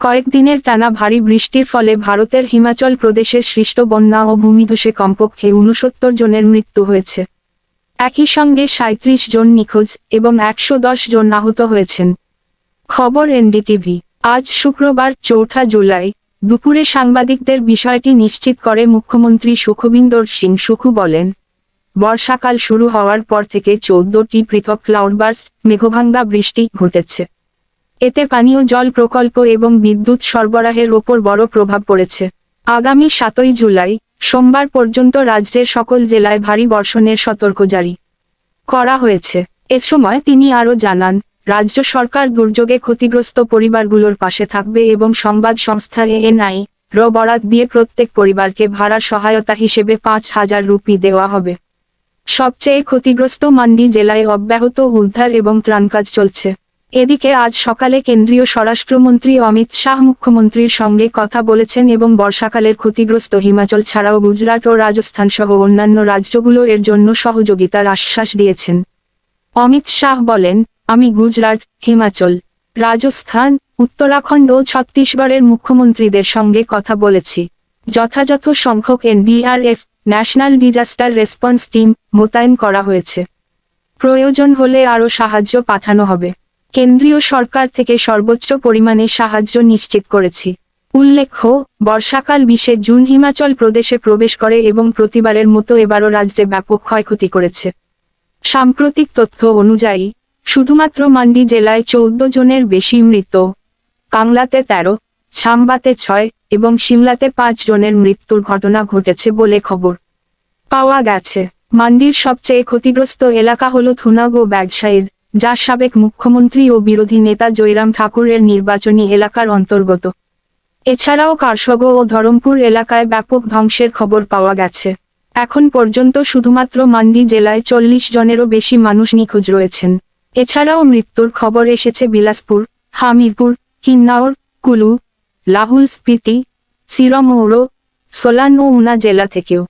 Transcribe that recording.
কয়েকদিনের টানা ভারী বৃষ্টির ফলে ভারতের হিমাচল প্রদেশের সৃষ্ট বন্যা ও ভূমিধসে কমপক্ষে উনসত্তর জনের মৃত্যু হয়েছে। একই সঙ্গে সাঁত্রিশ জন নিখোঁজ এবং একশো দশ জন আহত হয়েছেন। খবর এনডিটিভি। আজ শুক্রবার চৌঠা জুলাই, দুপুরে সাংবাদিকদের বিষয়টি নিশ্চিত করে মুখ্যমন্ত্রী সুখবিন্দর সিং সুখু বলেন, বর্ষাকাল শুরু হওয়ার পর থেকে চৌদ্দটি পৃথক ক্লাউডবার্স্ট, মেঘভাঙ্গা বৃষ্টি ঘটেছে। এতে পানীয় জল প্রকল্প এবং বিদ্যুৎ সরবরাহের ওপর বড় প্রভাব পড়েছে। আগামী সাতই জুলাই, সোমবার পর্যন্ত রাজ্যের সকল জেলায় ভারী বর্ষণের সতর্ক জারি করা হয়েছে। এ সময় তিনি আরও জানান, রাজ্য সরকার দুর্যোগে ক্ষতিগ্রস্ত পরিবারগুলোর পাশে থাকবে এবং সংবাদ সংস্থা এএনআই র বরাত দিয়ে প্রত্যেক পরিবারকে ভাড়ার সহায়তা হিসেবে পাঁচ হাজার রুপি দেওয়া হবে। সবচেয়ে ক্ষতিগ্রস্ত মান্ডি জেলায় অব্যাহত উদ্ধার এবং ত্রাণ কাজ চলছে। এদিকে আজ সকালে কেন্দ্রীয় স্বরাষ্ট্রমন্ত্রী অমিত শাহ মুখ্যমন্ত্রীর সঙ্গে কথা বলেছেন এবং বর্ষাকালের ক্ষতিগ্রস্ত হিমাচল ছাড়াও গুজরাট ও রাজস্থান সহ অন্যান্য রাজ্যগুলো এর জন্য সহযোগিতার আশ্বাস দিয়েছেন। অমিত শাহ বলেন, আমি গুজরাট, হিমাচল, রাজস্থান, উত্তরাখণ্ড ও ছত্তিশগড়ের মুখ্যমন্ত্রীদের সঙ্গে কথা বলেছি। যথাযথ সংখ্যক NDRF, national disaster response team মোতায়েন করা হয়েছে। প্রয়োজন হলে আরও সাহায্য পাঠানো হবে। কেন্দ্রীয় সরকার থেকে সর্বোচ্চ পরিমাণে সাহায্য নিশ্চিত করেছি। উল্লেখ্য, বর্ষাকাল বিশে জুন হিমাচল প্রদেশে প্রবেশ করে এবং প্রতিবারের মতো এবারও রাজ্যে ব্যাপক ক্ষয়ক্ষতি করেছে। সাম্প্রতিক তথ্য অনুযায়ী, শুধুমাত্র মান্ডি জেলায় চৌদ্দ জনের বেশি মৃত, কাংলাতে তেরো, ছাম্বাতে ছয় এবং সিমলাতে পাঁচ জনের মৃত্যুর ঘটনা ঘটেছে বলে খবর পাওয়া গেছে। মান্ডির সবচেয়ে ক্ষতিগ্রস্ত এলাকা হল থুনাগ ও ব্যবসায়ীর যা সাবেক মুখ্যমন্ত্রী ও বিরোধী নেতা জয়রাম ঠাকুরের নির্বাচনী এলাকার অন্তর্গত। এছাড়াও কারসগ ও ধরমপুর এলাকায় ব্যাপক ধ্বংসের খবর পাওয়া গেছে। এখন পর্যন্ত শুধুমাত্র মান্ডি জেলায় চল্লিশ জনেরও বেশি মানুষ নিখোঁজ রয়েছেন। এছাড়াও মৃত্যুর খবর এসেছে বিলাসপুর, হামিরপুর, কিন্নাওর, কুলু, লাহুল স্পিতি সিরমৌর সোলান ও উনা জেলা থেকেও।